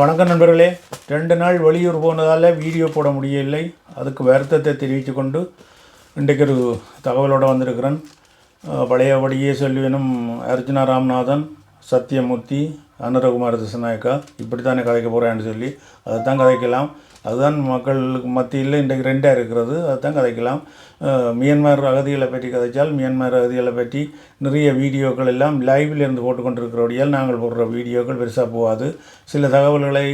வணக்கம் நண்பர்களே. ரெண்டு நாள் வெளியூர் போனதால் வீடியோ போட முடியவில்லை. அதுக்கு வருத்தத்தை தெரிவித்து கொண்டு இன்றைக்கு ஒரு தகவலோடு வந்திருக்கிறேன். பழையபடியே சொல்லுவேனும் அர்ஜுனா ராம்நாதன் சத்யமூர்த்தி அனுரகுமார் திசநாயக்கா இப்படி தானே கதைக்க போகிறேன்னு சொல்லி அதை தான் கதைக்கலாம். அதுதான் மக்களுக்கு மத்தியில் இன்றைக்கு ரெண்டாக இருக்கிறது. அதுதான் கதைக்கலாம். மியான்மர் அகதிகளை பற்றி கதைச்சால் மியான்மர் அகதிகளை பற்றி நிறைய வீடியோக்கள் எல்லாம் லைவில் இருந்து போட்டுக்கொண்டிருக்கிறபடியால் நாங்கள் போடுற வீடியோக்கள் பெருசாக போகாது. சில தகவல்களை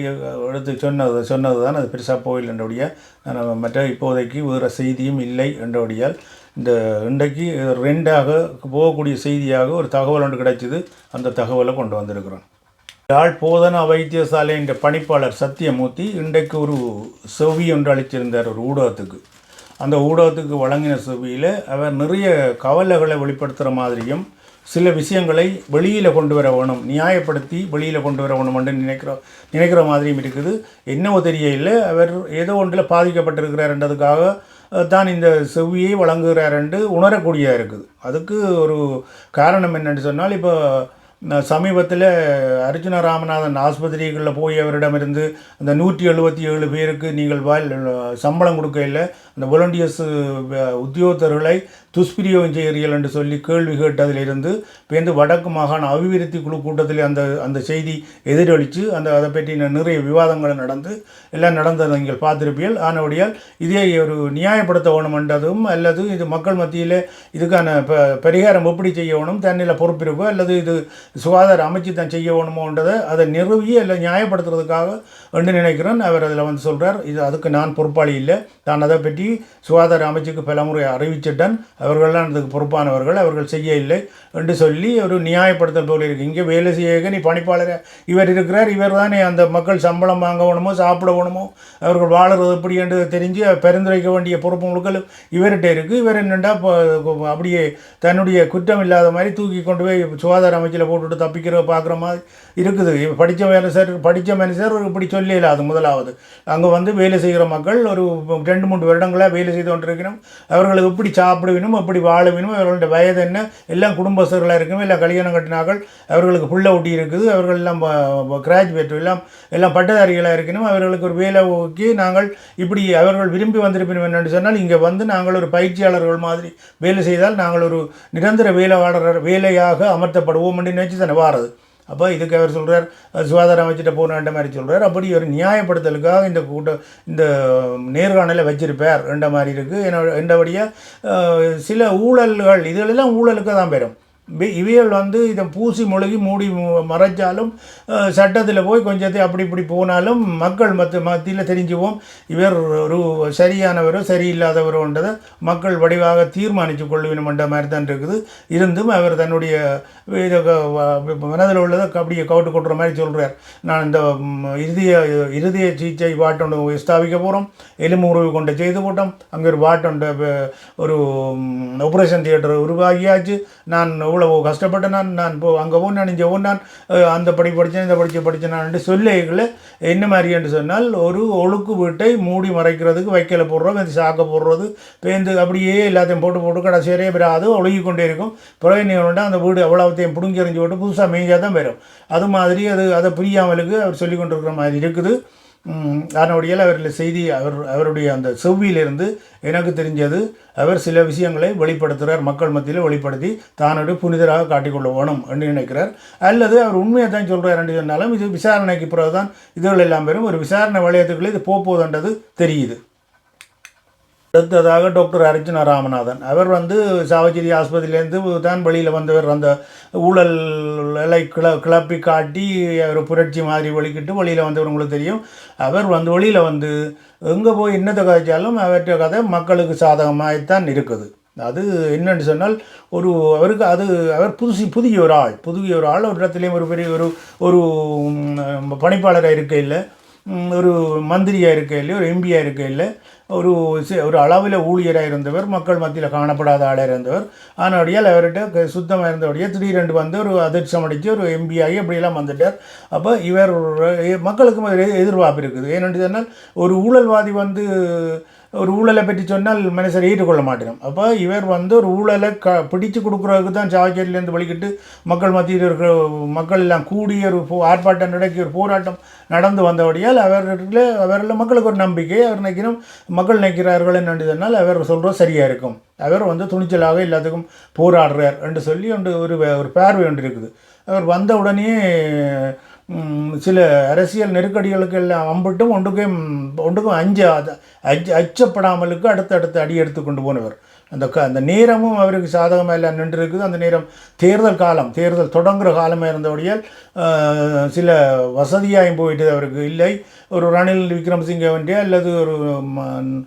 எடுத்து சொன்னது சொன்னது தான் அது பெருசாக போகலை என்றபடியாக நான் மற்ற இப்போதைக்கு வேறு செய்தியும் இல்லை என்றபடியால் இந்த இன்றைக்கு ரெண்டாக போகக்கூடிய செய்தியாக ஒரு தகவல் ஒன்று கிடைச்சிது. அந்த தகவலை கொண்டு வந்திருக்கிறோம். யாழ் போதனா வைத்தியசாலை என்ற பணிப்பாளர் சத்தியமூர்த்தி இன்றைக்கு ஒரு செவ்வி ஒன்று அளித்திருந்தார் ஒரு ஊடகத்துக்கு. அந்த ஊடகத்துக்கு வழங்கின செவ்வியில் அவர் நிறைய கவலைகளை வெளிப்படுத்துகிற மாதிரியும் சில விஷயங்களை வெளியில் கொண்டு வர வேணும் நியாயப்படுத்தி வெளியில் கொண்டு வர வேணும்னு நினைக்கிற நினைக்கிற மாதிரியும் இருக்குது. என்னவோ தெரியல அவர் ஏதோ ஒன்றில் பாதிக்கப்பட்டிருக்கிறார்ன்றதுக்காக என்றதுக்காக தான் இந்த செவ்வியை வழங்குகிறார் என்று உணரக்கூடியதாக இருக்குது. அதுக்கு ஒரு காரணம் என்னென்னு சொன்னால் இப்போ சமீபத்தில் அர்ஜுன ராமநாதன் ஆஸ்பத்திரிகளில் போய் அவரிடமிருந்து அந்த நூற்றி எழுபத்தி ஏழு பேருக்கு நீங்கள் வால் சம்பளம் கொடுக்கையில் அந்த வொலண்டியர்ஸ் உத்தியோகத்தர்களை துஷ்பிரியோகம் செய்கிறீர்கள் என்று சொல்லி கேள்வி கேட்டதிலிருந்து பேருந்து வடக்கு மாகாண அபிவிருத்தி குழு கூட்டத்தில் அந்த அந்த செய்தி எதிரொலித்து அந்த அதை பற்றி நிறைய விவாதங்கள் நடந்து எல்லாம் நடந்ததை நீங்கள் பார்த்துருப்பீர்கள். ஆனபடியால் இதே ஒரு நியாயப்படுத்த வேணுமென்றதும் அல்லது இது மக்கள் மத்தியில் இதுக்கான ப பரிகாரம் எப்படி செய்யணும் தன்னில் பொறுப்பிருக்கோ அல்லது இது சுகாதார அமைச்சு தான் செய்ய வேணுமோன்றதை அதை நிறுவி இல்லை நியாயப்படுத்துறதுக்காக என்று நினைக்கிறேன். அவர் அதில் வந்து சொல்கிறார் இது அதுக்கு நான் பொறுப்பாளி இல்லை. நான் அதை பற்றி சுகாதார அமைச்சுக்கு பலமுறை அறிவிச்சிட்டேன். அவர்கள்லாம் அதுக்கு பொறுப்பானவர்கள் அவர்கள் செய்ய இல்லை என்று சொல்லி ஒரு நியாயப்படுத்தல் போல இருக்கு. இங்கே வேலை செய்ய நீ பணிப்பாளர் இவர் இருக்கிறார் இவர் தானே அந்த மக்கள் சம்பளம் வாங்க வேணுமோ சாப்பிட வேணுமோ அவர்கள் வாழறது எப்படி என்று தெரிஞ்சு பரிந்துரைக்க வேண்டிய பொறுப்பு உங்களுக்கு இவர்கிட்ட இருக்குது இவர் என்னென்னா அப்படியே தன்னுடைய குற்றம் இல்லாத மாதிரி தூக்கி கொண்டு போய் சுகாதார அமைச்சில் போட்டுட்டு தப்பிக்கிற பார்க்குற மாதிரி இருக்குது. படித்த மனுஷர் படித்த மேனேஜர் இப்படி சொல்லல அது முதலாவது. அங்கே வந்து வேலை செய்கிற மக்கள் ஒரு ரெண்டு மூன்று வருடங்களாக வேலை செய்து கொண்டிருக்கணும். அவர்களுக்கு எப்படி சாப்பிட வேணும் எப்படி வாழ வேணும் அவர்களுடைய வயது என்ன எல்லாம் குடும்பஸ்தர்களாக இருக்கணும் இல்லை கல்யாணம் கட்டினார்கள் அவர்களுக்கு புள்ள ஊட்டி இருக்குது அவர்கள் எல்லாம் கிராஜுவேட் எல்லாம் எல்லாம் பட்டதாரிகளாக இருக்கணும் அவர்களுக்கு ஒரு வேலை ஓக்கி நாங்கள் இப்படி அவர்கள் விரும்பி வந்திருப்பினும் என்னென்னு சொன்னால் இங்கே வந்து நாங்கள் ஒரு பயிற்சியாளர்கள் மாதிரி வேலை செய்தால் நாங்கள் ஒரு நிரந்தர வேலையாளர் வேலையாக அமர்த்தப்படுவோம் என்று நினச்சி தானே வாரது. அப்போ இதுக்கு அவர் சொல்கிறார் சுகாதார அமைச்சிட்ட போகணுன்ற மாதிரி சொல்கிறார் அப்படி ஒரு நியாயப்படுத்தலுக்காக இந்த கூட்டம் இந்த நேர்காணலை வச்சிருப்பார். என்ற மாதிரி இருக்குது என்ன என்றபடியாக சில ஊழல்கள் இதுகளெல்லாம் ஊழலுக்கு தான் பெறும். இவைகள் வந்து இதை பூசி முழுகி மூடி மு- மறைச்சாலும் சட்டத்தில் போய் கொஞ்சத்தை அப்படி இப்படி போனாலும் மக்கள் மத்த மத்தியில் தெரிஞ்சுவோம். இவர் ஒரு சரியானவரோ சரியில்லாதவரோன்றதை மக்கள் வடிவாக தீர்மானித்து கொள்ளுவினும் என்ற மாதிரி தான் இருக்குது. இருந்தும் அவர் தன்னுடைய இதை மனதில் உள்ளதை அப்படியே கவுட்டு கொட்டுற மாதிரி சொல்கிறார் நான் இந்த இறுதிய இறுதிய சிகிச்சை வாட்டொன்று ஸ்தாபிக்க போகிறோம் எலும்பு உறவு கொண்டு செய்து போட்டோம். அங்கே ஒரு வாட்டொண்டு ஒரு ஆப்ரேஷன் தியேட்டர் உருவாகியாச்சு. நான் அவ்வளோ கஷ்டப்பட்டு நான் நான் இப்போ அங்கே போனான் இங்கே போனான் அந்த படி படித்தேன் இந்த படித்து படித்தேன் நான் சொல்லைகளை என்ன மாதிரி என்று சொன்னால் ஒரு ஒழுக்கு வீட்டை மூடி மறைக்கிறதுக்கு வைக்கல போடுறோம் இந்த சாக்க போடுறது பேந்து அப்படியே எல்லாத்தையும் போட்டு போட்டு கடைசியரே பெறாது ஒழுகி கொண்டே இருக்கும். பிறகு நீ அந்த வீடு அவ்வளோத்தையும் பிடுங்கி எறிஞ்சு விட்டு புதுசாக மேய்ஞ்சால் தான் வரும். அது மாதிரி அது அதை புரியாமலுக்கு அவர் சொல்லி கொண்டிருக்கிற மாதிரி இருக்குது. அதனுடைய அவர்கள் செய்தி அவர் அவருடைய அந்த செவ்வியிலிருந்து எனக்கு தெரிஞ்சது அவர் சில விஷயங்களை வெளிப்படுத்துகிறார் மக்கள் மத்தியில் வெளிப்படுத்தி தானோட புனிதராக காட்டிக்கொள்ள வேணும் என்று நினைக்கிறார். அல்லது அவர் உண்மையை தான் சொல்கிறார் என்று சொன்னாலும் இது விசாரணைக்கு பிறகு தான் இதுகள் எல்லாம் பெறும் ஒரு விசாரணை வளையத்துக்குள்ளே இது போகுதுன்றது தெரியுது. அடுத்ததாக டாக்டர் அர்ஜுன ராமநாதன் அவர் வந்து சாவச்சேரி ஆஸ்பத்திரியிலேருந்து தான் வெளியில் வந்தவர். அந்த ஊழல் ஊழலை கிள கிளப்பி காட்டி அவர் புரட்சி மாதிரி வெளிக்கிட்டு வெளியில் வந்தவர் உங்களுக்கு தெரியும். அவர் வந்து வெளியில் வந்து எங்கே போய் என்னத்தை கதைச்சாலும் அவற்றை கதை மக்களுக்கு சாதகமாகத்தான் இருக்குது. அது என்னன்னு சொன்னால் ஒரு அவருக்கு அது அவர் புதுசு புதிய ஒரு ஆள். புதிய ஒரு ஆள். ஒரு இடத்துலையும் ஒரு பெரிய ஒரு ஒரு பணிப்பாளராக இருக்கையில் ஒரு மந்திரியாக இருக்கையில் ஒரு எம்பியாக இருக்கையில் ஒரு ஒரு அளவில் ஊழியராக இருந்தவர் மக்கள் மத்தியில் காணப்படாத ஆளாக இருந்தவர். ஆனபடியால் அவர்கிட்ட சுத்தமாக இருந்தபடியே திடீரென்று வந்து ஒரு அதிர்ஷ்டம் அடித்து ஒரு எம்பியாகி இப்படியெல்லாம் வந்துட்டார். அப்போ இவர் ஒரு- மக்களுக்கும் எதிர்பார்ப்பு இருக்குது. ஏனென்று சொன்னால் ஒரு ஊழல்வாதி வந்து ஒரு ஊழலை பற்றி சொன்னால் மனுஷர் ஏற்றுக்கொள்ள மாட்டேன் அப்போ இவர் வந்து ஒரு ஊழலை க பிடிச்சு கொடுக்குறதுக்கு தான் சாவச்சேரியிலேருந்து வழிகிட்டு மக்கள் மத்தியில் இருக்கிற மக்கள் எல்லாம் கூடி ஒரு போ- ஆர்ப்பாட்டம் நடக்கி ஒரு போராட்டம் நடந்து வந்தபடியால் அவர்களில் அவரில் மக்களுக்கு ஒரு நம்பிக்கை அவர் நினைக்கிறோம் மக்கள் நினைக்கிறார்கள் என்று சொன்னால் அவர் சொல்கிறது சரியாக இருக்கும். அவர் வந்து துணிச்சலாக எல்லாத்துக்கும் போராடுறார் என்று சொல்லி ஒன்று ஒரு ஒரு பார்வை ஒன்று இருக்குது. அவர் வந்த உடனே சில அரசியல் நெருக்கடிகளுக்கு எல்லாம் அம்பிட்டும் ஒன்றுக்கும் ஒன்றுக்கும் அஞ்சு அச்சப்படாமலுக்கு அடுத்தடுத்து அடி எடுத்து கொண்டு போனவர். அந்த க அந்த நேரமும் அவருக்கு சாதகமாக எல்லாம் நின்று இருக்குது அந்த நேரம் தேர்தல் காலம் தேர்தல் தொடங்குகிற காலமாக இருந்தபடியால் சில வசதியாயும் போயிட்டு அவருக்கு இல்லை. ஒரு ரணில் விக்ரமசிங்கவனுடைய அல்லது ஒரு ம-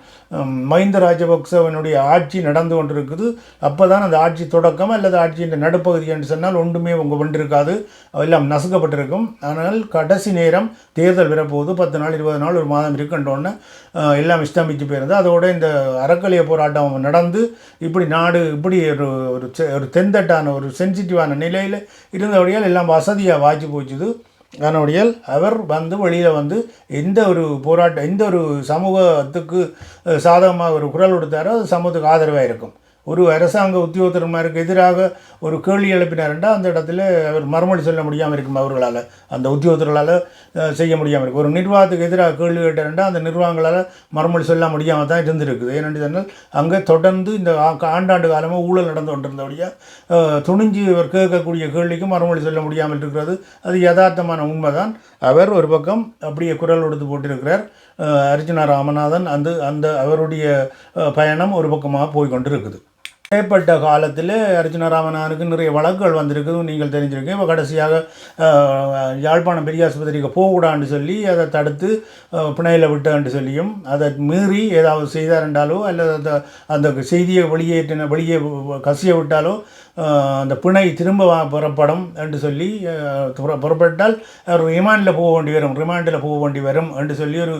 மஹிந்த ராஜபக்சவனுடைய ஆட்சி நடந்து கொண்டிருக்குது. அப்போ தான் அந்த ஆட்சி தொடக்கம் அல்லது ஆட்சியின் நடுப்பகுதி என்று சொன்னால் ஒன்றுமே உங்கள் வென்றிருக்காது எல்லாம் நசுக்கப்பட்டிருக்கும். ஆனால் கடைசி நேரம் தேர்தல் வரப்போகுது. பத்து நாள் இருபது நாள் ஒரு மாதம் இருக்குன்றோன்னே எல்லாம் ஸ்தம்பிச்சு போயிருந்தது. அதோடு இந்த அறக்கலைய போராட்டம் நடந்து இப்படி நாடு இப்படி ஒரு ஒரு செ- ஒரு தெந்தட்டான ஒரு சென்சிட்டிவான நிலையில் இருந்தபடியால் எல்லாம் வசதியாக வாய்ச்சி போச்சுது. அதனுடையால் அவர் வந்து வெளியில் வந்து எந்த ஒரு போராட்டம் எந்த ஒரு சமூகத்துக்கு சாதகமாக ஒரு குரல் கொடுத்தாரோ அது சமூகத்துக்கு ஆதரவாக இருக்கும் ஒரு அரசாங்க உத்தியோகத்தர்மாருக்கு எதிராக ஒரு கேள்வி எழுப்பினாருண்டா அந்த இடத்துல அவர் மறுமொழி சொல்ல முடியாமல் இருக்கும் அவர்களால். அந்த உத்தியோகத்தர்களால் செய்ய முடியாமல் இருக்கும். ஒரு நிர்வாகத்துக்கு எதிராக கேள்வி கேட்டாருண்டா அந்த நிர்வாகங்களால் மறுமொழி சொல்ல முடியாமல் தான் இருந்திருக்குது. ஏனென்று சொன்னால் அங்கே தொடர்ந்து இந்த ஆ- ஆண்டாண்டு காலமாக ஊழல் நடந்து கொண்டிருந்தபடியாக துணிஞ்சு இவர் கேட்கக்கூடிய கேள்விக்கு மறுமொழி சொல்ல முடியாமல் இருக்கிறது. அது யதார்த்தமான உண்மைதான். அவர் ஒரு பக்கம் அப்படியே குரல் கொடுத்து போட்டிருக்கிறார். அர்ஜுனா ராமநாதன் அந்த அந்த அவருடைய பயணம் ஒரு பக்கமாக போய்கொண்டு இருக்குது இடைப்பட்ட காலத்தில் அர்ஜுன ராமநாதனுக்கு நிறைய வழக்குகள் வந்திருக்குது நீங்கள் தெரிஞ்சிருக்கு இப்போ கடைசியாக யாழ்ப்பாணம் யாழ்ப்பாணம் பெரியாஸ்பத்திரிக்கு போகக்கூடாதுன்னு சொல்லி அதை தடுத்து பிணையில் விட்டான்னு சொல்லியும் அதை மீறி ஏதாவது செய்தார் என்றாலோ அல்லது அந்த அந்த செய்தியை வெளியேற்றின வெளியே கசிய விட்டாலோ அந்த பிணை திரும்ப புறப்படும் என்று சொல்லி புற- புறப்பட்டால் அவர் ரிமாண்டில் போக வேண்டி வரும் ரிமாண்டில் போக வேண்டி வரும் என்று சொல்லி ஒரு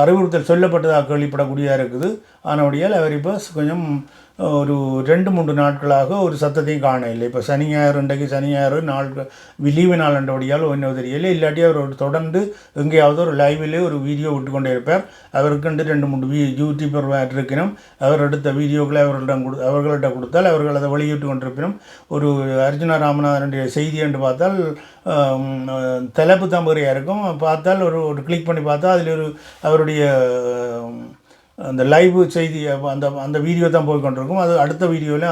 அறிவுறுத்தல் சொல்லப்பட்டதாக கேள்விப்படக்கூடியதாக இருக்குது. ஆனபடியால் அவர் இப்போ கொஞ்சம் ஒரு ரெண்டு மூன்று நாட்களாக ஒரு சத்தத்தையும் காண இல்லை இப்போ சனி ஞாயிறு இன்றைக்கு சனி ஞாயிறு நாள் லீவு நாள் என்றபடியால் ஒன்றும் தெரியல இல்லாட்டி அவர் ஒரு தொடர்ந்து எங்கேயாவது ஒரு லைவிலே ஒரு வீடியோ விட்டு கொண்டே இருப்பார் அவருக்குண்டு ரெண்டு மூணு வீ யூடியூபர் இருக்கணும் அவர் எடுத்த வீடியோக்களை அவர்களிடம் கொடு அவர்கள்ட்ட கொடுத்தால் அவர்கள் அதை வெளியிட்டு கொண்டிருப்பினும் ஒரு அர்ஜுனா ராமநாதனுடைய செய்தி என்று பார்த்தால் தலைப்பு தம்புறையாக இருக்கும். பார்த்தால் ஒரு ஒரு கிளிக் பண்ணி பார்த்தா அதில் ஒரு அவருடைய அந்த லைவ் செய்தி அந்த அந்த வீடியோ தான் போய் கொண்டிருக்கும். அது அடுத்த வீடியோவில்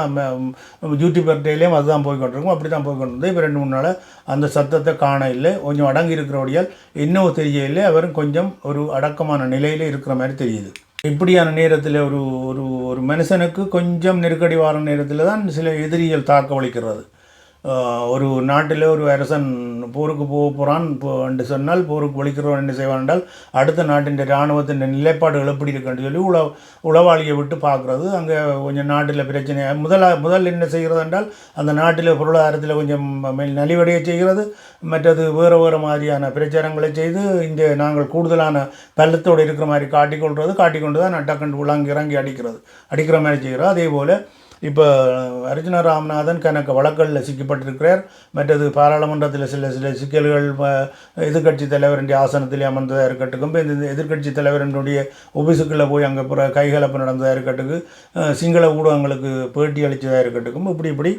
யூடியூபர்டையிலையும் அதுதான் போய் கொண்டிருக்கும். அப்படி தான் போய் கொண்டிருந்தது. இப்போ ரெண்டு மூணு நாள் அந்த சத்தத்தை காண இல்லை. கொஞ்சம் அடங்கி இருக்கிறபடியால் இன்னும் தெரியவில்லை அவரும் கொஞ்சம் ஒரு அடக்கமான நிலையில் இருக்கிற மாதிரி தெரியுது. இப்படியான நேரத்தில் ஒரு ஒரு ஒரு மனுஷனுக்கு கொஞ்சம் நெருக்கடி வர நேரத்தில் தான் சில எதிரிகள் தாக்க வலிக்கிறது ஒரு நாட்டில் ஒரு அரசன் போருக்கு போக போகிறான் என்று சொன்னால் போருக்கு ஒழிக்கிறவன் என்ன செய்வான் என்றால் அடுத்த நாட்டின் இராணுவத்தின் நிலைப்பாடுகள் எப்படி இருக்குன்னு சொல்லி உள உளவாளியை விட்டு பார்க்குறது. அங்கே கொஞ்சம் நாட்டில் பிரச்சனை முதலா முதல் என்ன செய்கிறது என்றால் அந்த நாட்டில் பொருளாதாரத்தில் கொஞ்சம் மேல் நலிவடைய செய்கிறது. மற்றது வேறு வேறு மாதிரியான பிரச்சாரங்களை செய்து இந்த நாங்கள் கூடுதலான பள்ளத்தோடு இருக்கிற மாதிரி காட்டிக்கொள்வது காட்டிக்கொண்டு தான் டக்குண்டு உலாங்கி இறங்கி அடிக்கிறது அடிக்கிற மாதிரி செய்கிறோம் அதே போல் இப்போ அர்ஜுன ராமநாதன் கணக்கு வழக்கல்ல சிக்கப்பட்டிருக்கிறார். மற்றது பாராளுமன்றத்தில் சில சில சிக்கல்கள் எதிர்கட்சி தலைவருடைய ஆசனத்தில் அமர்ந்ததாக இருக்கட்டும் இப்போ இந்த எதிர்கட்சி தலைவரனுடைய ஒபிசுக்குள்ளே போய் அங்கே புற கைகலப்பு நடந்ததாக இருக்கட்டும் சிங்கள ஊடகங்களுக்கு பேட்டி அளித்ததாக இருக்கட்டும் இப்படி இப்படி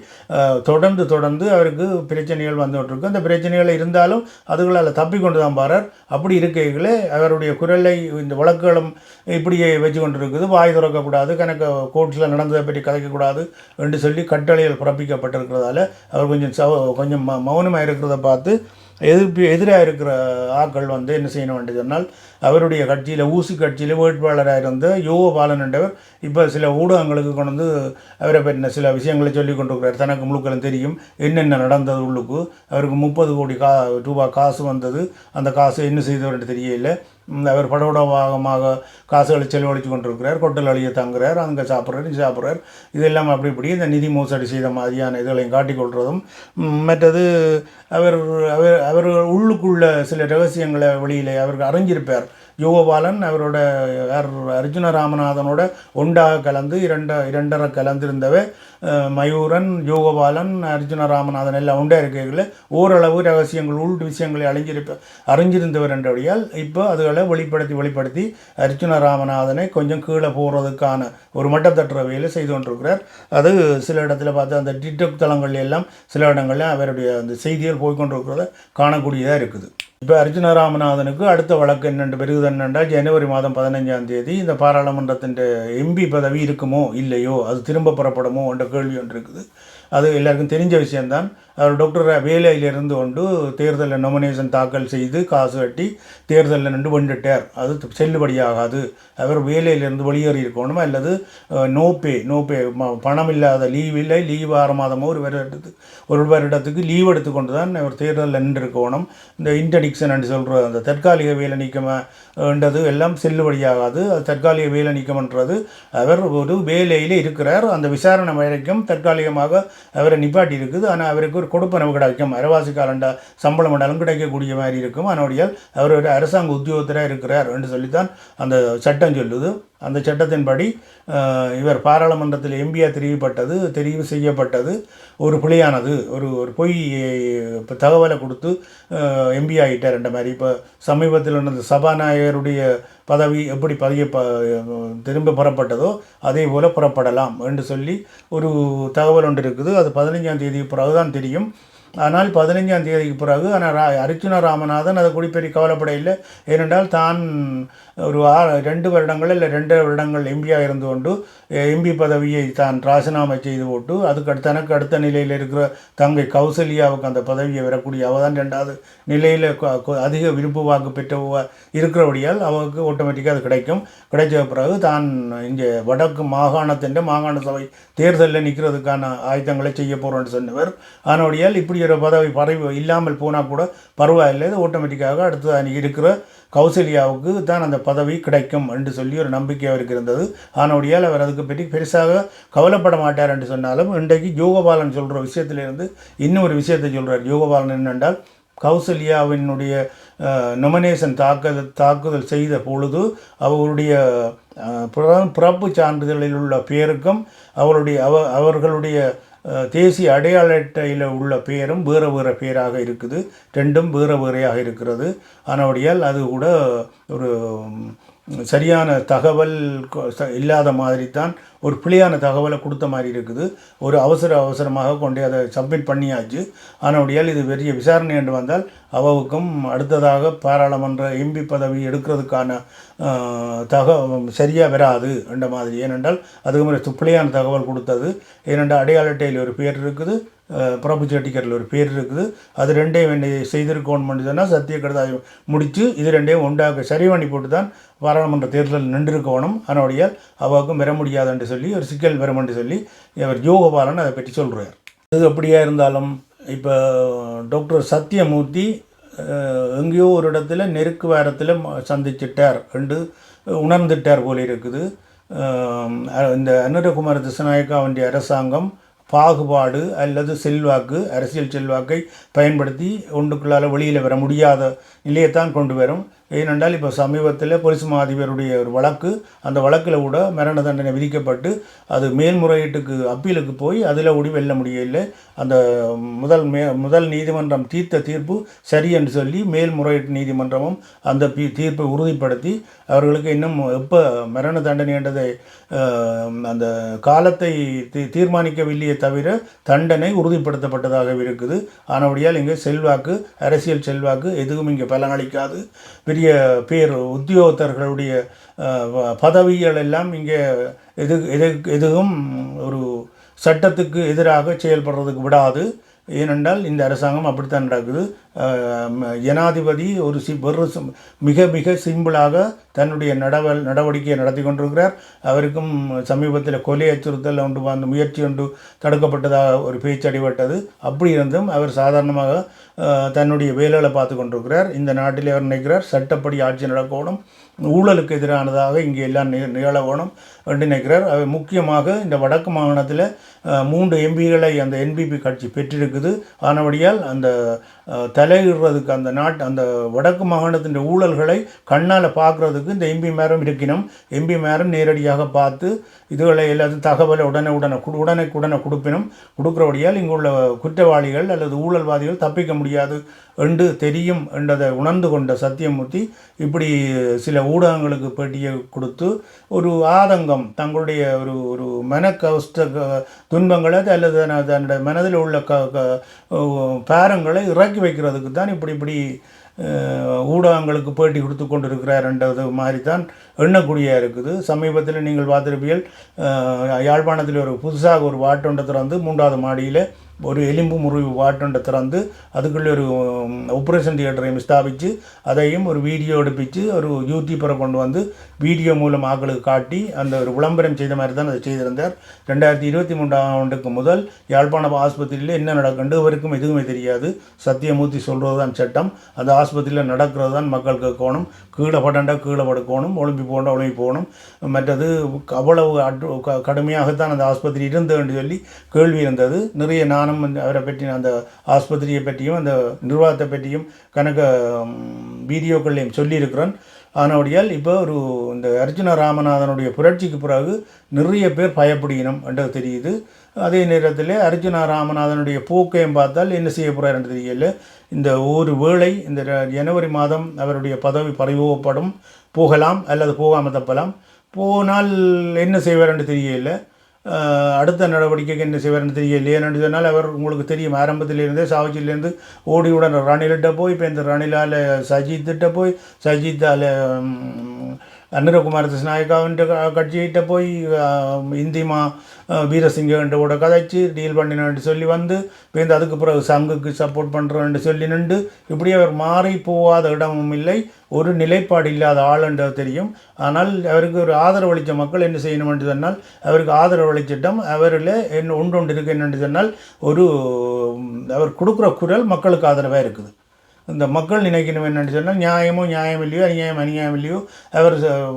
தொடர்ந்து தொடர்ந்து அவருக்கு பிரச்சனைகள் வந்துகிட்ருக்கு அந்த பிரச்சனைகள் இருந்தாலும் அதுகளால் தப்பி கொண்டு தான் பாரார் அப்படி இருக்கைகளே அவருடைய குரலை இந்த வழக்குகளும் இப்படியே வச்சு கொண்டு இருக்குது வாய் திறக்கக்கூடாது கணக்கு கோர்ட்ஸில் நடந்ததை பற்றி கூடாது என்று சொல்லி கட்டளைகள் பிறப்பிக்கப்பட்டிருக்கிறதால அவர் கொஞ்சம் சவ கொஞ்சம் ம மௌனமாக இருக்கிறத பார்த்து எதிர்ப்பு எதிராக இருக்கிற ஆக்கள் வந்து என்ன செய்யணும் என்று சொன்னால் அவருடைய கட்சியில் ஊசி கட்சியில் வேட்பாளராக இருந்த யோக பாலன் என்றவர் இப்போ சில ஊடகங்களுக்கு கொண்டு வந்து அவரை பற்றின சில விஷயங்களை சொல்லி கொண்டிருக்கிறார். தனக்கு முழுக்களும் தெரியும் என்னென்ன நடந்தது உள்ளுக்கு. அவருக்கு முப்பது கோடி கா ரூபாய் காசு வந்தது. அந்த காசு என்ன செய்தவர் என்று தெரியல அவர் அவர் பாகமாக காசுகளை செலவழித்து கொண்டிருக்கிறார் கொட்டல் அழிய தங்குறார் அங்கே சாப்பிட்றாரு சாப்பிட்றார். இதெல்லாம் அப்படி இப்படி இந்த நிதி மோசடி செய்த மாதிரியான இதுகளையும் காட்டிக்கொள்வதும் மற்றது அவர் அவர் அவர் உள்ளுக்குள்ள சில ரகசியங்களை வெளியிலே அவருக்கு அறிஞ்சிருப்பார். யோகபாலன் அவரோட யார் அர்ஜுன ராமநாதனோட ஒன்றாக கலந்து இரண்ட இரண்டரை கலந்திருந்தவை மயூரன் யோகபாலன் அர்ஜுன ராமநாதன் எல்லாம் உண்டா இருக்கைகளில் ஓரளவு ரகசியங்கள் உள் விஷயங்களை அழிஞ்சிருப்ப அறிஞ்சிருந்தவர் என்றபடியால் இப்போ அதுகளை வெளிப்படுத்தி வெளிப்படுத்தி அர்ஜுன ராமநாதனை கொஞ்சம் கீழே போகிறதுக்கான ஒரு மட்டத்தட்டுற வேலை செய்து கொண்டிருக்கிறார். அது சில இடத்துல பார்த்து அந்த டிக்டாக் தளங்கள் எல்லாம் சில இடங்களில் அவருடைய அந்த செய்திகள் போய்கொண்டிருக்கிறத காணக்கூடியதாக இருக்குது. இப்போ அர்ஜுன ராமநாதனுக்கு அடுத்த வழக்கு என்னென்று பெருகுது என்னென்றால் ஜனவரி மாதம் பதினஞ்சாம் தேதி இந்த பாராளுமன்றத்தின் எம்பி பதவி இருக்குமோ இல்லையோ அது திரும்ப புறப்படுமோ என்ற கேள்வி ஒன்று இருக்குது. அது எல்லாருக்கும் தெரிஞ்ச விஷயம்தான். டாக்டர் வேலையிலிருந்து கொண்டு தேர்தலில் நொமினேஷன் தாக்கல் செய்து காசு கட்டி தேர்தலில் நின்று வந்துட்டார் அது செல்லுபடியாகாது. அவர் வேலையிலிருந்து வெளியேறி இருக்கணும் அல்லது நோ பே நோ பே பணம் இல்லாத லீவ் இல்லை லீவ் ஆறு மாதமோ ஒரு வருடத்துக்கு ஒரு வருடத்துக்கு லீவ் எடுத்துக்கொண்டு தான் அவர் தேர்தலில் நின்று இருக்கணும். இந்த இன்டடிக்ஷன் என்று சொல்கிற அந்த தற்காலிக வேலை நீக்கம்ன்றது எல்லாம் செல்லுபடியாகாது. அது தற்காலிக வேலை நீக்கம்ன்றது அவர் ஒரு வேலையில் இருக்கிறார். அந்த விசாரணை வரைக்கும் தற்காலிகமாக அவரை நிப்பாட்டி இருக்குது ஆனால் அவருக்கு ஒரு கொடுப்பனவு கிடைக்கும் அரவாசி காலண்டா சம்பளம் மண்டலம் கிடைக்கக்கூடிய மாதிரி இருக்கும். அதனுடைய அவர் ஒரு அரசாங்க உத்தியோகத்தராக இருக்கிறார் என்று சொல்லித்தான் அந்த சட்டம் சொல்லுது. அந்த சட்டத்தின்படி இவர் பாராளுமன்றத்தில் எம்பியாக தெரிவிப்பட்டது தெரிவு செய்யப்பட்டது ஒரு பிழையானது ஒரு ஒரு பொய் தகவலை கொடுத்து எம்பி ஆகிட்டார் என்ற மாதிரி. இப்போ சமீபத்தில் நடந்த சபாநாயகருடைய பதவி எப்படி பதிய ப திரும்ப புறப்பட்டதோ அதே போல் புறப்படலாம் என்று சொல்லி ஒரு தகவல் ஒன்று இருக்குது. அது பதினைஞ்சாம் தேதி பிறகுதான் தெரியும். ஆனால் பதினைஞ்சாம் தேதிக்கு பிறகு ஆனால் அர்ஜுன அர்ச்சுன ராமநாதன் அதை குறி பெரிய கவலைப்பட இல்லை. ஏனென்றால் தான் ஒரு ஆ ரெண்டு வருடங்கள் இல்லை ரெண்டு வருடங்கள் எம்பியாக இருந்து கொண்டு எம்பி பதவியை தான் ராஜினாமா செய்து போட்டு அதுக்கு அடுத்த தனக்கு அடுத்த நிலையில் இருக்கிற தங்கை கௌசல்யாவுக்கு அந்த பதவியை வரக்கூடிய அவள் தான் ரெண்டாவது நிலையில் அதிக விருப்பு வாக்கு பெற்ற இருக்கிறபடியால் அவருக்கு ஆட்டோமேட்டிக்காக அது கிடைக்கும். கிடைச்ச பிறகு தான் இங்கே வடக்கு மாகாணத்தின் மாகாண சபை தேர்தலில் நிற்கிறதுக்கான ஆயுதங்களை செய்ய போகிறோன்னு சொன்னவர். ஆனபடியால் இப்படி ஒரு பதவி பறவை இல்லாமல் போனால் கூட பரவாயில்லை. இது ஆட்டோமேட்டிக்காக அடுத்து அன்றைக்கி இருக்கிற கௌசல்யாவுக்கு தான் அந்த பதவி கிடைக்கும் என்று சொல்லி ஒரு நம்பிக்கை அவருக்கு இருந்தது. ஆனபடியால் அவர் அதுக்கு பற்றி பெருசாக கவலைப்பட மாட்டார் என்று சொன்னாலும் இன்றைக்கு யோகபாலன் சொல்கிற விஷயத்திலிருந்து இன்னும் ஒரு விஷயத்தை சொல்கிறார் யோகபாலன் என்னென்றால் கௌசல்யாவினுடைய நொமினேஷன் தாக்குதல் தாக்குதல் செய்த பொழுது அவருடைய பிறப்பு சான்றிதழில் உள்ள பேருக்கும் அவருடைய அவ அவர்களுடைய தேசிய அடையாள அட்டையில் உள்ள பெயரும் வேறு வேறு பெயராக இருக்குது. ரெண்டும் வேறு வேறையாக இருக்கிறது. ஆனபடியால் அது கூட ஒரு சரியான தகவல் கொ- இல்லாத மாதிரி தான் ஒரு பிழையான தகவலை கொடுத்த மாதிரி இருக்குது. ஒரு அவசர அவசரமாக கொண்டு அதை சப்மிட் பண்ணியாச்சு. ஆனால் இது பெரிய விசாரணை என்று வந்தால் அவவுக்கும் அடுத்ததாக பாராளுமன்ற எம்பி பதவி எடுக்கிறதுக்கான தக சரியாக வராது என்ற மாதிரி. ஏனென்றால் அதுக்கு முறை பிழையான தகவல் கொடுத்தது. ஏனென்றால் அடையாள அட்டையில் ஒரு பேர் இருக்குது. அஹ், பிரபு ஒரு பேர் இருக்குது. அது ரெண்டையும் என்ன செய்திருக்கோன்னு சொன்னால் சத்திய கடுதாயம் முடித்து இது ரெண்டையும் ஒன்றாக சரி பண்ணி போட்டு தான் பாராளுமன்ற தேர்தலில் நின்றிருக்கணும் அதனுடைய அவாவுக்கும் பெற முடியாது என்று சொல்லி ஒரு சிக்கல் வரும் என்று சொல்லி அவர் யோகபாலன் அதை பற்றி சொல்கிறார் இது அப்படியா இருந்தாலும் இப்போ டாக்டர் சத்யமூர்த்தி எங்கேயோ ஒரு இடத்துல நெருக்கு வாரத்தில் சந்திச்சிட்டார் என்று உணர்ந்துட்டார் போல இருக்குது. இந்த அனுரகுமார திசநாயக்காவுடைய அரசாங்கம் பாகுபாடு அல்லது செல்வாக்கு அரசியல் செல்வாக்கை பயன்படுத்தி ஒன்றுக்குள்ளால் வெளியில் வர முடியாத நிலையைத்தான் கொண்டு வரும். ஏனென்றால் இப்போ சமீபத்தில் போலீஸ் மாதிபருடைய ஒரு வழக்கு அந்த வழக்கில் கூட மரண தண்டனை விதிக்கப்பட்டு அது மேல்முறையீட்டுக்கு அப்பீலுக்கு போய் அதில் கூட வெல்ல முடியவில்லை. அந்த முதல் மே முதல் நீதிமன்றம் தீர்த்த தீர்ப்பு சரி என்று சொல்லி மேல்முறையீட்டு நீதிமன்றமும் அந்த தீர்ப்பை உறுதிப்படுத்தி அவர்களுக்கு இன்னும் எப்போ மரண தண்டனை என்றதை அந்த காலத்தை தீ தீர்மானிக்கவில்லையே தவிர தண்டனை உறுதிப்படுத்தப்பட்டதாக இருக்குது. ஆனபடியால் இங்கே செல்வாக்கு அரசியல் செல்வாக்கு எதுவும் இங்கே பலனளிக்காது. பெரிய பேர் உத்தியோகத்தர்களுடைய பதவிகள் எல்லாம் இங்கே எது எது எதுவும் ஒரு சட்டத்துக்கு எதிராக செயல்படுறதுக்கு விடாது. ஏனென்றால் இந்த அரசாங்கம் அப்படித்தான் நடக்குது. ஜனாதிபதி ஒரு சி வெறு மிக மிக சிம்பிளாக தன்னுடைய நடவ நடவடிக்கையை நடத்தி கொண்டிருக்கிறார். அவருக்கும் சமீபத்தில் கொலை அச்சுறுத்தல் ஒன்று அந்த முயற்சி ஒன்று தடுக்கப்பட்டதாக ஒரு பேச்சு அடிபட்டது. அப்படி இருந்தும் அவர் சாதாரணமாக தன்னுடைய வேலைகளை பார்த்து கொண்டிருக்கிறார். இந்த நாட்டில் அவர் நினைக்கிறார் சட்டப்படி ஆட்சி நடக்கணும் ஊழலுக்கு எதிரானதாக இங்கே எல்லாம் நி- நிகழ வேணும் என்று நினைக்கிறார். அவர் முக்கியமாக இந்த வடக்கு மாகாணத்தில் மூன்று எம்பிகளை அந்த என்பிபி கட்சி பெற்றிருக்குது. ஆனபடியால் அந்த தலை தலையிடுறதுக்கு அந்த நாட்டு அந்த வடக்கு மாகாணத்தின் ஊழல்களை கண்ணால் பார்க்குறதுக்கு இந்த எம்பி மேரம் இருக்கணும். எம்பி மேரம் நேரடியாக பார்த்து இதுகளை எல்லாத்தையும் தகவலை உடனே உடனே குடு- உடனே உடனே கொடுப்பினும் கொடுக்குறபடியால் இங்கு உள்ள குற்றவாளிகள் அல்லது ஊழல்வாதிகள் தப்பிக்க முடியாது. என்று தெரியும் என்றதை உணர்ந்து கொண்ட சத்தியமூர்த்தி இப்படி சில ஊடகங்களுக்கு பேட்டியை கொடுத்து ஒரு ஆதங்கம் தங்களுடைய ஒரு ஒரு மன கஷ்ட க- துன்பங்களை அல்லது தன்னுடைய மனதில் உள்ள க க- இறக்கி வைக்கிறதுக்கு தான் இப்படி இப்படி ஊடகங்களுக்கு பேட்டி கொடுத்து கொண்டு இருக்கிறார்ன்றது மாதிரி தான் எண்ணக்கூடியாக இருக்குது. சமீபத்தில் நீங்கள் பார்த்துருப்பீர்கள் யாழ்ப்பாணத்தில் ஒரு புதுசாக ஒரு வாட்டொண்டை வந்து மூன்றாவது மாடியில் ஒரு எலும்பு முறிவு வாட்டொண்டை திறந்து அதுக்குள்ளே ஒரு ஆப்ரேஷன் தியேட்டரையும் ஸ்தாபித்து அதையும் ஒரு வீடியோ எடுப்பிச்சு ஒரு யூடியூப்பரை கொண்டு வந்து வீடியோ மூலம் ஆக்களுக்கு காட்டி அந்த ஒரு விளம்பரம் செய்த மாதிரி தான் அதை செய்திருந்தார். ரெண்டாயிரத்தி இருபத்தி மூன்றாம் ஆண்டுக்கு முதல் யாழ்ப்பாணம் ஆஸ்பத்திரியில் என்ன நடக்குன்னு இவருக்கும் எதுவுமே தெரியாது. சத்தியமூர்த்தி சொல்கிறது தான் சட்டம். அந்த ஆஸ்பத்திரியில் நடக்கிறது தான் மக்கள் கேட்கணும் கீழே படண்டா கீழே படுக்கணும் ஒழும்பி போண்டா ஒழும்பி போகணும். மற்றது அவ்வளவு அட்டு கடுமையாகத்தான் அந்த ஆஸ்பத்திரி இருந்ததுன்னு சொல்லி கேள்வி இருந்தது. நிறைய நானும் வந்து அவரை பற்றி அந்த ஆஸ்பத்திரியை பற்றியும் அந்த நிர்வாகத்தை பற்றியும் கணக்க வீடியோக்கள்லையும் சொல்லியிருக்கிறேன் ஆனபடியால் இப்போ ஒரு இந்த அர்ஜுன ராமநாதனுடைய புரட்சிக்கு பிறகு நிறைய பேர் பயப்படுகினம் என்றது தெரியுது. அதே நேரத்தில் அர்ஜுன ராமநாதனுடைய போக்கையும் பார்த்தால் என்ன செய்ய போகிறாருன்னு தெரியல. இந்த ஒரு வேளை இந்த ஜனவரி மாதம் அவருடைய பதவி பறிவோப்படும் போகலாம் அல்லது போகாமல் தப்பலாம். போனால் என்ன செய்வார்ன்னு தெரியல. அடுத்த நடவடிக்கைக்கு என்ன செய்வார்னு தெரியலையே என்று சொன்னால் அவர் உங்களுக்கு தெரியும். ஆரம்பத்திலிருந்தே ஓடி ஓடியுடன் ரணிலிட்ட போய் இப்போ இந்த ரணிலால் சஜித்திட்ட போய் சஜித்தால் அனுரகுமார் திஸ்நாயக்காவின் கட்சிகிட்ட போய் இந்திமா அஹ், வீரசிங்கன்ட்டு கூட கதைச்சு டீல் பண்ணினு சொல்லி வந்து பேருந்து அதுக்கு பிறகு சங்குக்கு சப்போர்ட் பண்ணுறோன்னு சொல்லி நின்று இப்படி அவர் மாறி போகாத இடமும் இல்லை ஒரு நிலைப்பாடு இல்லாத ஆளுன்றது தெரியும். ஆனால் அவருக்கு ஒரு ஆதரவளித்த மக்கள் என்ன செய்யணும் என்று சொன்னால் அவருக்கு ஆதரவளிச்சிட்டம் அவரில் என்ன ஒன்று ஒன்று இருக்கு என்னென்று சொன்னால் ஒரு அவர் கொடுக்குற குரல் மக்களுக்கு ஆதரவாக இருக்குது. இந்த மக்கள் நினைக்கணும் என்னென்னு சொன்னால் நியாயமோ நியாயம் இல்லையோ அநியாயம் அநியாயம் இல்லையோ அவர்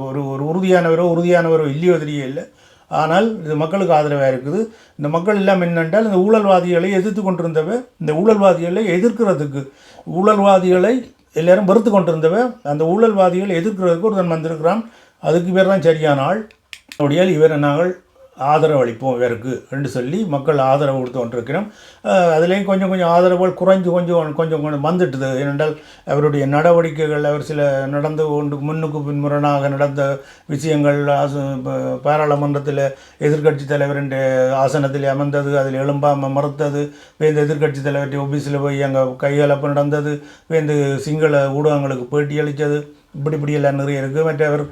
ஒரு ஒரு உறுதியானவரோ உறுதியானவரோ இல்லையோ தெரியல ஆனால் இது மக்களுக்கு ஆதரவாக இருக்குது. இந்த மக்கள் எல்லாம் என்னென்றால் இந்த ஊழல்வாதிகளை எதிர்த்து கொண்டிருந்தவ இந்த ஊழல்வாதிகளை எதிர்க்கிறதுக்கு ஊழல்வாதிகளை எல்லாரும் வெறுத்து கொண்டிருந்தவ அந்த ஊழல்வாதிகளை எதிர்க்கிறதுக்கு ஒருத்தன் வந்திருக்கிறான். அதுக்கு பேர் தான் சரியான ஆள். அப்படியால் இவரை நாங்கள் ஆதரவு அளிப்போம் இவருக்கு என்று சொல்லி மக்கள் ஆதரவு கொடுத்து கொண்டிருக்கிறோம். அதுலேயும் கொஞ்சம் கொஞ்சம் ஆதரவுகள் குறைஞ்சு கொஞ்சம் கொஞ்சம் கொஞ்சம் வந்துட்டுது. ஏனென்றால் அவருடைய நடவடிக்கைகள் அவர் சில நடந்து கொண்டு முன்னுக்கு பின்முரணாக நடந்த விஷயங்கள் பாராளுமன்றத்தில் எதிர்க்கட்சி தலைவரின் ஆசனத்தில் அமர்ந்தது அதில் எழும்பாமல் மறுத்தது வேந்த எதிர்கட்சி எதிர்க்கட்சி ஆஃபீஸில் போய் அங்கே கையளப்பு நடந்தது வேந்து சிங்கள ஊடகங்களுக்கு பேட்டி அளித்தது. இப்படி இப்படி எல்லாம் நிறைய இருக்குது. மற்றவர்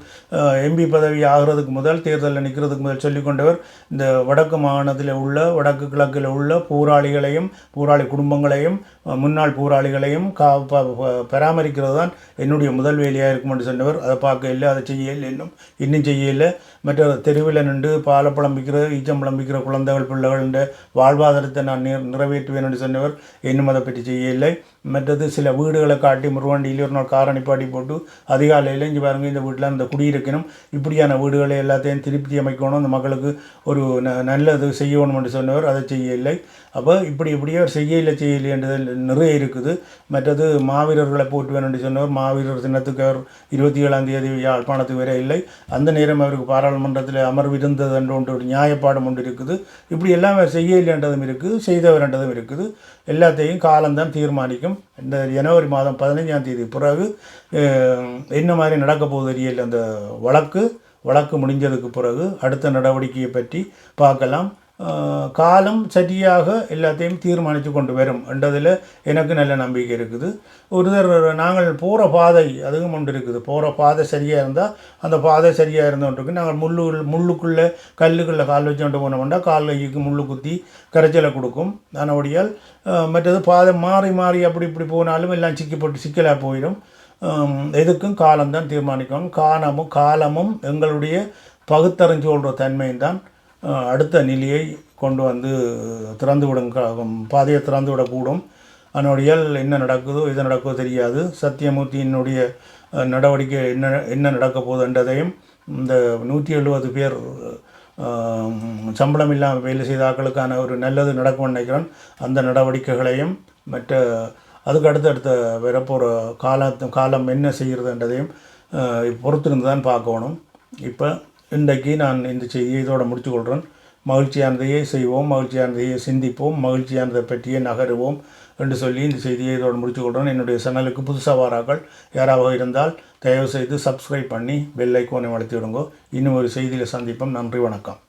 எம்பி பதவி ஆகிறதுக்கு முதல் தேர்தலில் நிற்கிறதுக்கு முதல் சொல்லிக்கொண்டவர் இந்த வடக்கு மாகாணத்தில் உள்ள வடக்கு கிழக்கில் உள்ள போராளிகளையும் போராளி குடும்பங்களையும் முன்னாள் போராளிகளையும் கா ப- பராமரிக்கிறது தான் என்னுடைய முதல் வேலையாக இருக்கும் என்று சொன்னவர். அதை பார்க்க இல்லை அதை செய்ய இல்லை இன்னும். இன்னும் செய்ய இல்லை. மற்ற தெருவில் நின்று பாலப்பழம் விற்கிற ஈச்சம்பழம் விற்கிற குழந்தைகள் பிள்ளைகளின் வாழ்வாதாரத்தை நான் நிறைவேற்றுவேன் என்று சொன்னவர். இன்னும் அதை பற்றி செய்ய இல்லை. மற்றது சில வீடுகளை காட்டி முருவண்டியில் ஒரு நாள் காரணிப்பாடி போட்டு அதிகாலையில் இங்கே பாருங்க இந்த வீட்டில் இந்த குடியிருக்கணும் இப்படியான வீடுகளை எல்லாத்தையும் திருப்தி அமைக்கணும். அந்த மக்களுக்கு ஒரு ந- நல்லது செய்யணும் என்று சொன்னவர் அதை செய்ய இல்லை அப்போ இப்படி இப்படியே அவர் செய்யலை செய்யலை நிறைய இருக்குது. மற்றது மாவீரர்களை போட்டுவேன் என்று சொன்னவர் மாவீரர் தினத்துக்கு அவர் இருபத்தி ஏழாம் தேதி யாழ்ப்பாணத்துக்கு வர இல்லை. அந்த நேரம் அவருக்கு பாராளுமன்றத்தில் அமர்வு இருந்தது என்ற ஒன்று ஒரு நியாயப்பாடம் ஒன்று இருக்குது. இப்படி எல்லாம் அவர் செய்யலைன்றதும் இருக்குது செய்தவர்ன்றதும் இருக்குது. எல்லாத்தையும் காலம்தான் தீர்மானிக்கும். இந்த ஜனவரி மாதம் பதினைஞ்சாம் தேதி பிறகு என்ன மாதிரி நடக்க போகுது அந்த வழக்கு வழக்கு முடிஞ்சதுக்கு பிறகு அடுத்த நடவடிக்கையை பற்றி பார்க்கலாம். காலம் சரியாக எல்லாத்தையும் தீர்மானித்து கொண்டு வரும் என்றதில் எனக்கு நல்ல நம்பிக்கை இருக்குது. ஒருத்தர் நாங்கள் போகிற பாதை அதுவும் ஒன்று இருக்குது. போகிற பாதை சரியாக இருந்தால் அந்த பாதை சரியாக இருந்தோன்றிருக்கு நாங்கள் முள்ளு முள்ளுக்குள்ளே கல்லுக்குள்ளே கால் வச்சு கொண்டு போனோம்னா காலைக்கு முள்ளு குத்தி கரைச்சலை கொடுக்கும். அதனபடியால் மற்றது பாதை மாறி மாறி அப்படி இப்படி போனாலும் எல்லாம் சிக்கப்பட்டு சிக்கலாக போயிடும். எதுக்கும் காலம்தான் தீர்மானிக்கும் காலமும் காலமும் எங்களுடைய பகுத்தறிஞ்சு கொள்கிற தன்மையும் தான் அடுத்த நிலையை கொண்டு வந்து திறந்து விடும் க- பாதையை திறந்து விடக்கூடும் அதனுடைய என்ன நடக்குதோ எது நடக்குதோ தெரியாது. சத்தியமூர்த்தியினுடைய நடவடிக்கை என்ன என்ன நடக்க போகுதுன்றதையும் இந்த நூற்றி எழுபது பேர் சம்பளம் இல்லாமல் வேலை செய்த ஆக்களுக்கான ஒரு நல்லது நடக்கும்னு நினைக்கிறேன். அந்த நடவடிக்கைகளையும் மற்ற அதுக்கு அடுத்தடுத்த வரப்போகிற காலத்து காலம் என்ன செய்கிறதுன்றதையும் பொறுத்திருந்து தான் பார்க்கணும். இப்போ இன்றைக்கு நான் இந்த செய்தியை இதோட முடித்துக்கொள்கிறேன் மகிழ்ச்சியானதையே செய்வோம் மகிழ்ச்சியானதையே சிந்திப்போம் மகிழ்ச்சியானதை பற்றியே நகருவோம் என்று சொல்லி இந்த செய்தியை இதோடு முடித்துக்கொள்கிறேன் என்னுடைய சேனலுக்கு புதுசாக வாராக்கள் யாராவது இருந்தால் தயவுசெய்து சப்ஸ்கிரைப் பண்ணி பெல் ஐக்கோனை வளர்த்தி விடுங்க. இன்னும் ஒரு செய்தியில் சந்திப்போம். நன்றி வணக்கம்.